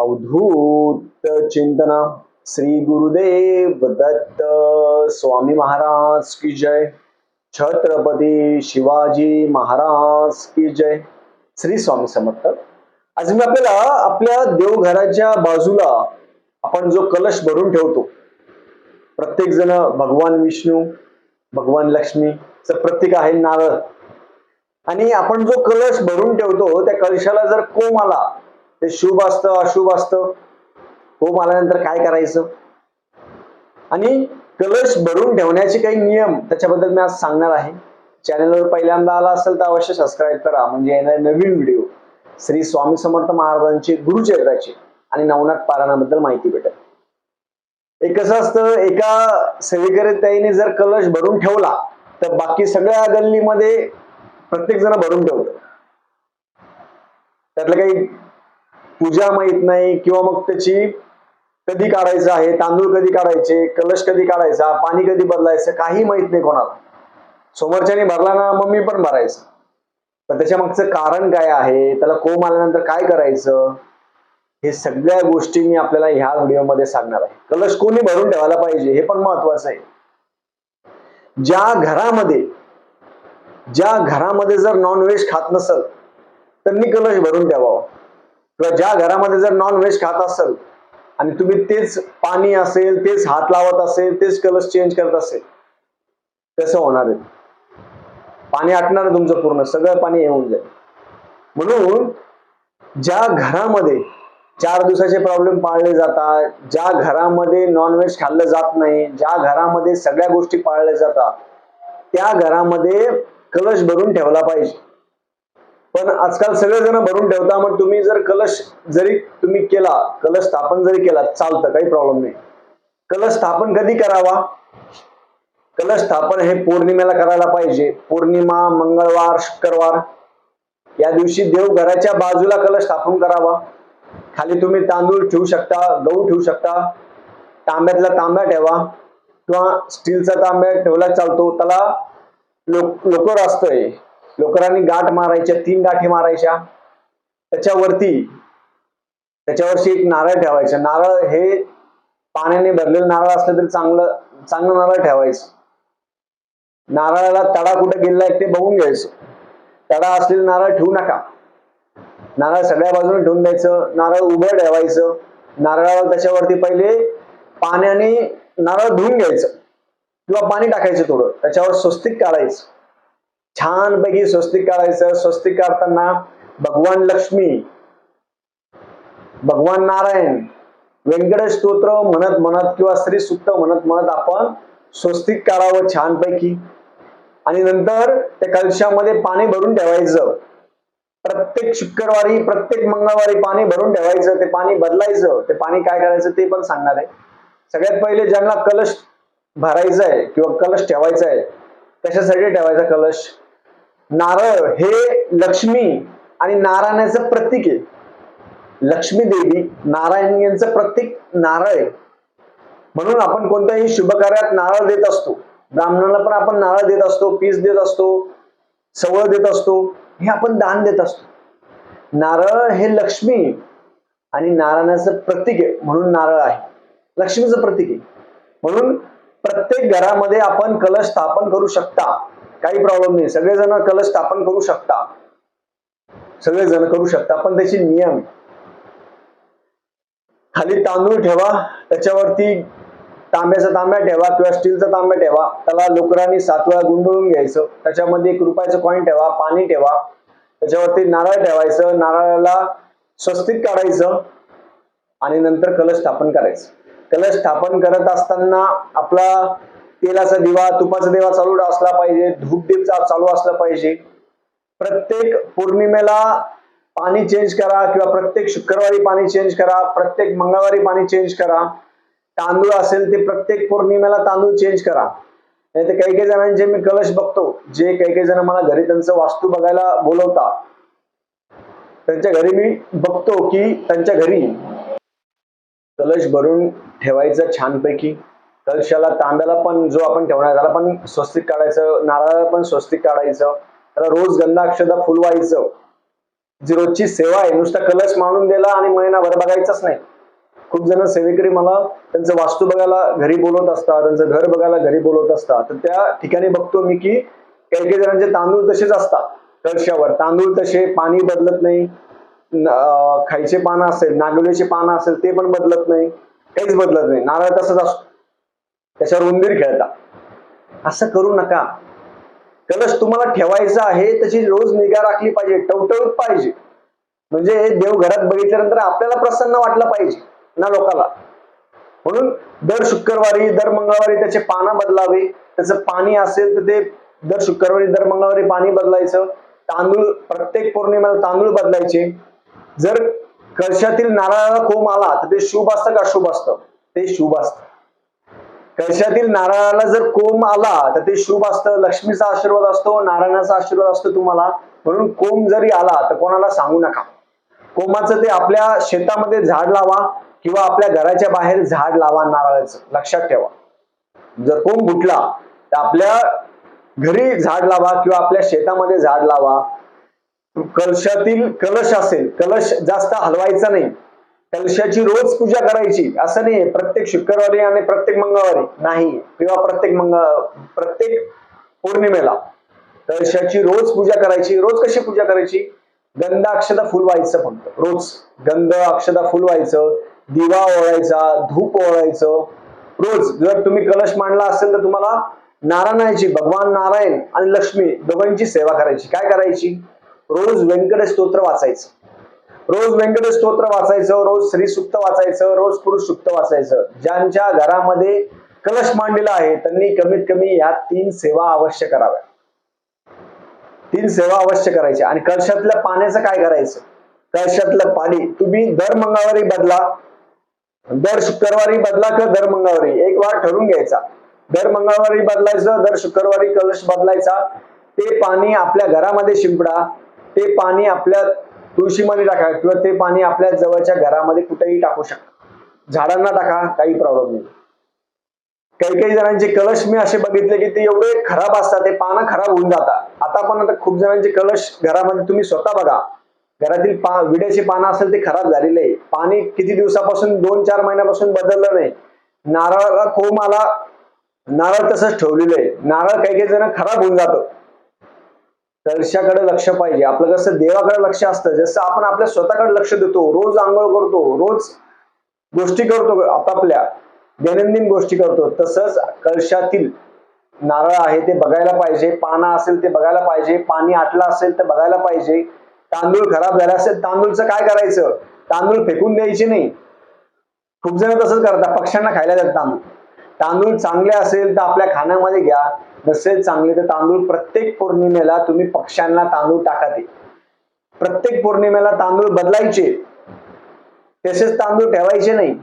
अवधूत चिंतन श्री गुरुदेव दत्त स्वामी महाराज की जय। छत्रपती शिवाजी महाराज की जय। श्री स्वामी समर्थ। आज मी आपल्याला आपल्या देवघराच्या बाजूला आपण जो कलश भरून ठेवतो प्रत्येक जण भगवान विष्णू भगवान लक्ष्मीचं प्रत्येक आहे नारळ. आणि आपण जो कलश भरून ठेवतो त्या कलशाला जर कोम आला ते शुभ असतं अशुभ असतं. होम आल्यानंतर काय करायचं? आणि कलश भरून ठेवण्याचे काही नियम त्याच्याबद्दल मी आज सांगणार आहे. चॅनलवर पहिल्यांदा आला असेल तर अवश्य सबस्क्राईब करा. म्हणजे येणारे नवीन व्हिडिओ श्री स्वामी समर्थ महाराजांचे गुरुचरित्राचे आणि नवनाथ पारायणाबद्दल माहिती भेटेल. एक कसं असतं? एका सेवेकरी जर कलश भरून ठेवला तर बाकी सगळ्या गल्लीमध्ये प्रत्येक जण भरून ठेवतो. त्यातलं काही पूजा माहीत नाही किंवा मग त्याची कधी काढायचं आहे तांदूळ कधी काढायचे कलश कधी काढायचा पाणी कधी बदलायचं काही माहीत नाही कोणाला. समोरच्याने भरला ना मग मी पण भरायचं. तर त्याच्या मागचं कारण काय आहे? त्याला कोंब आल्यानंतर काय करायचं? हे सगळ्या गोष्टी मी आपल्याला ह्या व्हिडिओमध्ये सांगणार आहे. कलश कोणी भरून ठेवायला पाहिजे हे पण महत्वाचं आहे. ज्या घरामध्ये ज्या घरामध्ये जर नॉनव्हेज खात नसल त्यांनी कलश भरून ठेवावा. किंवा ज्या घरामध्ये जर नॉनव्हेज खात असेल आणि तुम्ही तेच पाणी असेल तेच हात लावत असेल तेच कलश चेंज करत असेल तसं होणार आहे. पाणी आटणार तुमचं पूर्ण सगळं पाणी येऊन जाईल. म्हणून ज्या घरामध्ये चार दिवसाचे प्रॉब्लेम पाळले जातात ज्या घरामध्ये नॉनव्हेज खाल्लं जात नाही ज्या घरामध्ये सगळ्या गोष्टी पाळल्या जातात त्या घरामध्ये कलश भरून ठेवला पाहिजे. पण आजकाल सगळेजण भरून ठेवता मग तुम्ही जर कलश जरी तुम्ही केला कलश स्थापन जरी केला चालतं काही प्रॉब्लेम नाही. कलश स्थापन कधी करावा? कलश स्थापन हे पौर्णिमेला करायला पाहिजे. पौर्णिमा मंगळवार शुक्रवार. या दिवशी देव घराच्या बाजूला कलश स्थापन करावा. खाली तुम्ही तांदूळ ठेवू शकता गहू ठेवू शकता. तांब्यातला तांब्या ठेवा. किंवा स्टीलचा तांब्या ठेवला चालतो. त्याला लोक लोकर असतंय. लोकरांनी गाठ मारायच्या तीन गाठी मारायच्या. त्याच्यावरती त्याच्यावरशी एक नारळ ठेवायचं. नारळ हे पाण्याने भरलेलं नारळ असलं तरी चांगलं चांगलं नारळ ठेवायचं. नारळाला तडा कुठे गेलाय ते बघून घ्यायचं. तडा असलेलं नारळ ठेवू नका. नारळ सगळ्या बाजूने ठेवून द्यायचं. नारळ उभं ठेवायचं. नारळाला त्याच्यावरती पहिले पाण्याने नारळ धुवून घ्यायचं. किंवा पाणी टाकायचं थोडं. त्याच्यावर स्वस्तिक काढायचं. छानपैकी स्वस्तिक काढायचं. स्वस्तिक काढताना भगवान लक्ष्मी भगवान नारायण व्यंकटेश स्तोत्र म्हणत म्हणत किंवा स्त्री सुक्त म्हणत म्हणत आपण स्वस्तिक काढावं छानपैकी. आणि नंतर त्या कलशामध्ये पाणी भरून ठेवायचं. प्रत्येक शुक्रवारी प्रत्येक मंगळवारी पाणी भरून ठेवायचं. ते पाणी बदलायचं. ते पाणी काय करायचं ते पण सांगणार आहे. सगळ्यात पहिले ज्यांना कलश भरायचा आहे किंवा कलश ठेवायचा आहे कशासाठी ठेवायचा कलश? नारळ हे लक्ष्मी आणि नारायणाचं प्रतीक आहे. लक्ष्मी देवी नारायण यांचं प्रतीक नारळ आहे. म्हणून आपण कोणत्याही शुभ कार्यात नारळ देत असतो. ब्राह्मणाला पण आपण नारळ देत असतो पीस देत असतो सवळ देत असतो हे आपण दान देत असतो. नारळ हे लक्ष्मी आणि नारायणाचं प्रतीक आहे म्हणून नारळ आहे. लक्ष्मीचं प्रतीक आहे. म्हणून प्रत्येक घरामध्ये आपण कलश स्थापन करू शकता. काही प्रॉब्लेम नाही. सगळेजण कलश स्थापन करू शकता. सगळेजण करू शकता पण त्याचे नियम. खाली तांदूळ ठेवा त्याच्यावरती तांब्याचा तांब्या ठेवा किंवा स्टीलचा तांब्या ठेवा. त्याला लोकरांनी सात वेळा गुंडळून घ्यायचं. त्याच्यामध्ये एक रुपयाचं कॉईन ठेवा पाणी ठेवा. त्याच्यावरती नारळ ठेवायचं. नारळाला स्वस्तिक काढायचं. आणि नंतर कलश स्थापन करायचं. कलश स्थापन करत असताना आपला तेलाचा दिवा तुपाचा दिवा चालू असला पाहिजे धूप दीप चालू असला पाहिजे. प्रत्येक पौर्णिमेला पाणी चेंज करा किंवा प्रत्येक शुक्रवारी पाणी चेंज करा प्रत्येक मंगळवारी पाणी चेंज करा. तांदूळ असेल ते प्रत्येक पौर्णिमेला तांदूळ चेंज करा. नाही तर काही काही जणांचे मी कलश बघतो जे काही काही जण मला घरी त्यांचं वास्तू बघायला बोलवतात. त्यांच्या घरी मी बघतो की त्यांच्या घरी कलश भरून ठेवायचं छानपैकी. कलशाला तांब्याला पण जो आपण ठेवणार त्याला पण स्वस्तिक काढायचं नारळाला पण स्वस्तिक काढायचं त्याला रोज गंधाक्षदा फुलवायचं. जी रोजची सेवा आहे नुसता कलश मांडून दिला आणि महिनाभर बघायचंच नाही. खूप जण सेवेकरी मला त्यांचं वास्तू बघायला घरी बोलवत असतात त्यांचं घर बघायला घरी बोलवत असतात. तर त्या ठिकाणी बघतो मी की काही काही जणांचे तांदूळ तसेच असतात कळशावर तांदूळ तसे पाणी बदलत नाही. खायचे पानं असेल नागवेलीचे पानं असेल ते पण बदलत नाही. काहीच बदलत नाही. नारळ तसंच असतो. त्याच्यावर उंदीर खेळतात असं करू नका. कलश तुम्हाला ठेवायचा आहे त्याची रोज निगा राखली पाहिजे टवटवीत पाहिजे. म्हणजे देव घरात बघितल्यानंतर आपल्याला प्रसन्न वाटलं पाहिजे ना लोकाला. म्हणून दर शुक्रवारी दर मंगळवारी त्याचे पानं बदलावे. त्याचं पाणी असेल तर ते दर शुक्रवारी दर मंगळवारी पाणी बदलायचं. तांदूळ प्रत्येक पौर्णिमेला तांदूळ बदलायचे. जर कळशातील नारळाला कोंब आला तर ते शुभ असतं का अशुभ असतं? ते शुभ असतं. कळशातील नारळाला जर कोंब आला तर ते शुभ असतं. लक्ष्मीचा आशीर्वाद असतो नारायणाचा आशीर्वाद असतो तुम्हाला. म्हणून कोंब जरी आला तर कोणाला सांगू नका. कोंबाचं ते आपल्या शेतामध्ये झाड लावा किंवा आपल्या घराच्या बाहेर झाड लावा नारळाचं. लक्षात ठेवा. जर कोंब फुटला तर आपल्या घरी झाड लावा किंवा आपल्या शेतामध्ये झाड लावा. कलशातील कलश असेल कलश जास्त हलवायचा नाही. कलशाची रोज पूजा करायची असं नाही प्रत्येक शुक्रवारी आणि प्रत्येक मंगळवारी. नाही. किंवा प्रत्येक मंगळ प्रत्येक पौर्णिमेला. कलशाची रोज पूजा करायची. रोज कशी पूजा करायची? गंध अक्षदा फुल व्हायचं फक्त. रोज. गंध अक्षदा फुल व्हायचं दिवा ओळायचा धूप ओळायचं. रोज. जर तुम्ही कलश मांडला असेल तर तुम्हाला नारायणाची भगवान नारायण आणि लक्ष्मी दोघांची सेवा करायची. काय करायची? रोज व्यंकट स्तोत्र वाचायचं. रोज व्यंकट स्तोत्र वाचायचं रोज श्री सुक्त वाचायचं रोज पुरुष सुक्त वाचायचं. ज्यांच्या घरामध्ये कलश मांडलेला आहे त्यांनी कमीत कमी या तीन सेवा अवश्य कराव्या. तीन सेवा अवश्य करायच्या. आणि कलशातल्या पाण्याचं काय करायचं? कलशातलं पाणी. तुम्ही दर मंगळवारी बदला. दर शुक्रवारी बदला का दर मंगळवारी? एक वार ठरवून घ्यायचा. दर मंगळवारी बदलायचं दर शुक्रवारी कलश बदलायचा. ते पाणी आपल्या घरामध्ये शिंपडा. ते पाणी आपल्या तुळशीमध्ये टाका किंवा ते पाणी आपल्या जवळच्या घरामध्ये कुठेही टाकू शकता. झाडांना टाका काही प्रॉब्लेम नाही. काही काही जणांचे कलश मी असे बघितले की ते एवढे खराब असतात ते पानं खराब होऊन जातात. आता पण आता खूप जणांचे कलश घरामध्ये तुम्ही स्वतः बघा. घरातील पा विड्याची पानं असेल ते खराब झालेले आहे. पाणी किती दिवसापासून दोन चार महिन्यापासून बदललं नाही. नारळाला कोंब आला नारळ तसंच ठेवलेलं आहे. नारळ काही काही जण खराब होऊन जातं. कलशाकडे लक्ष पाहिजे. आपलं कसं देवाकडे लक्ष असतं. जसं आपण आपल्या स्वतःकडे लक्ष देतो रोज आंघोळ करतो रोज गोष्टी करतो आपापल्या दैनंदिन गोष्टी करतो तसंच कलशातील नारळ आहे ते बघायला पाहिजे पानं असेल ते बघायला पाहिजे पाणी आटलं असेल तर बघायला पाहिजे. तांदूळ खराब झाला असेल तांदूळचं काय करायचं? तांदूळ फेकून द्यायचे नाही. खूप जण तसंच करतात. पक्ष्यांना खायला देतात तांदूळ. तांदूळ चांगले असेल तर आपल्या खाण्यामध्ये घ्या. नसेल चांगले तर तांदूळ प्रत्येक पौर्णिमेला तुम्ही पक्ष्यांना तांदूळ टाका ते. प्रत्येक पौर्णिमेला तांदूळ बदलायचे. तसेच तांदूळ ठेवायचे नाही.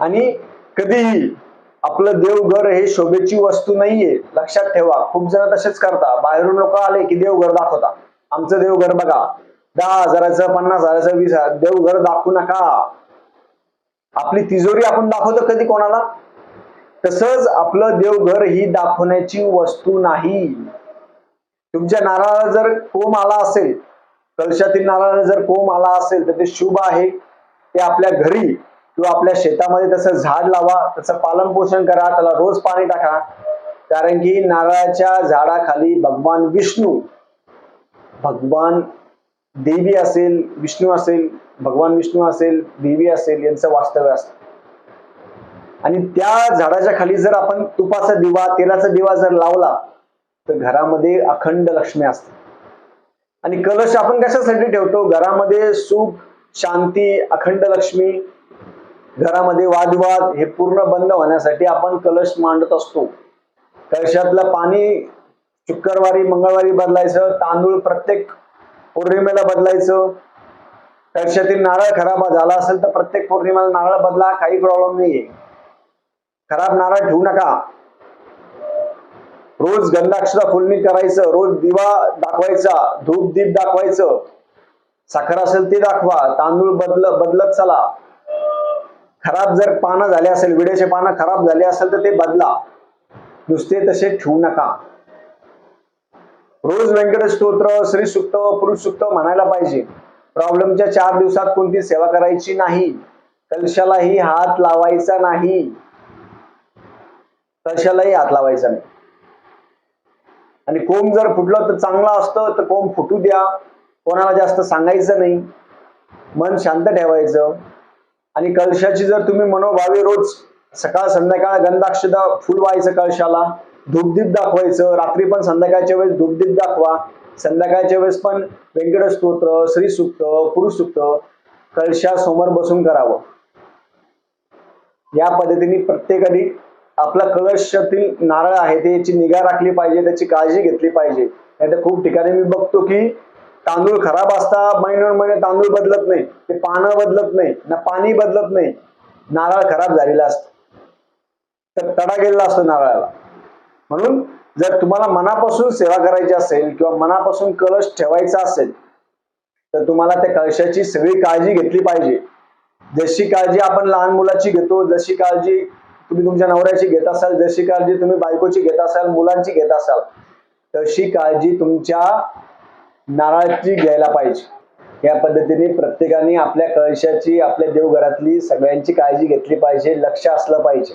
आणि कधीही आपलं देवघर हे शोभेची वस्तू नाहीये. लक्षात ठेवा. खूप जण तसेच करता. बाहेरून लोक आले की देवघर दाखवता. आमचं देवघर बघा. दहा हजाराचं पन्नास हजाराचं वीस हजार देवघर दाखवू नका. आपली तिजोरी आपण दाखवतो कधी कोणाला? तसंच आपलं देवघर ही दाखवण्याची वस्तू नाही. तुमच्या नारळाला जर कोम आला असेल कलशातील नारळाला जर कोंब आला असेल तर ते शुभ आहे. ते आपल्या घरी किंवा आपल्या शेतामध्ये तसं झाड लावा त्याचं पालन पोषण करा त्याला रोज पाणी टाका. कारण की नारळाच्या झाडाखाली भगवान विष्णू भगवान देवी असेल विष्णू असेल भगवान विष्णू असेल देवी असेल यांचं वास्तव्य असतं. आणि त्या झाडाच्या खाली जर आपण तुपाचा दिवा तेलाचा दिवा जर लावला तर घरामध्ये अखंड लक्ष्मी असते आणि कलश आपण कशासाठी ठेवतो? घरामध्ये सुख शांती अखंड लक्ष्मी घरामध्ये वादविवाद हे पूर्ण बंद होण्यासाठी आपण कलश मांडत असतो. कलशातलं पाणी शुक्रवारी मंगळवारी बदलायचं तांदूळ प्रत्येक पौर्णिमेला बदलायचं. कलशातील नारळ खराब झाला असेल तर प्रत्येक पौर्णिमेला नारळ बदला काही प्रॉब्लेम नाहीये. खराब नारळ ठेवू नका. रोज गंधाक्षरा फुलणी करायचं रोज दिवा दाखवायचा धूप दीप दाखवायचं. साखर असेल ते दाखवा तांदूळ बदल बदलत चला. खराब जर पानं झाले असेल विड्याचे पानं खराब झाले असेल तर ते बदला. नुसते तसे ठेवू नका. रोज व्यंकट स्तोत्र श्री सुक्त पुरुष सुक्त म्हणायला पाहिजे. प्रॉब्लेमच्या चार दिवसात कोणती सेवा करायची नाही? कलशालाही हात लावायचा नाही. कलशालाही हात लावायचा नाही. आणि कोंब जर फुटलं तर चांगलं असतं तर कोंब फुटू द्या. कोणाला जास्त सांगायचं नाही. मन शांत ठेवायचं. आणि कलशाची जर तुम्ही मनोभावे रोज सकाळ संध्याकाळ गंधाक्षदा फुल व्हायचं कळशाला धूपदीप दाखवायचं. रात्री पण संध्याकाळच्या वेळेस धूपदीप दाखवा. संध्याकाळच्या वेळेस पण व्यंकट स्तोत्र श्री सुक्त पुरुष सुक्त कळशा समोर बसून करावं. या पद्धतीने प्रत्येकाने आपला कळशातील नारळ आहे त्याची निगा राखली पाहिजे त्याची काळजी घेतली पाहिजे. नाही खूप ठिकाणी मी बघतो की तांदूळ खराब असता महिन्यावर महिने तांदूळ बदलत नाही ते पानं बदलत नाही ना पाणी बदलत नाही. नारळ खराब झालेला असतो. तर तडा गेलेला असतो नारळाला. म्हणून जर तुम्हाला मनापासून सेवा करायची असेल किंवा मनापासून कलश ठेवायचा असेल तर तुम्हाला त्या कलशाची सगळी काळजी घेतली पाहिजे. जशी काळजी आपण लहान मुलाची घेतो जशी काळजी तुम्ही तुमच्या नवऱ्याची घेत असाल जशी काळजी तुम्ही बायकोची घेत असाल मुलांची घेत असाल तशी काळजी तुमच्या नारळाची घ्यायला पाहिजे. या पद्धतीने प्रत्येकाने आपल्या कळशाची आपल्या देवघरातली सगळ्यांची काळजी घेतली पाहिजे लक्ष असलं पाहिजे.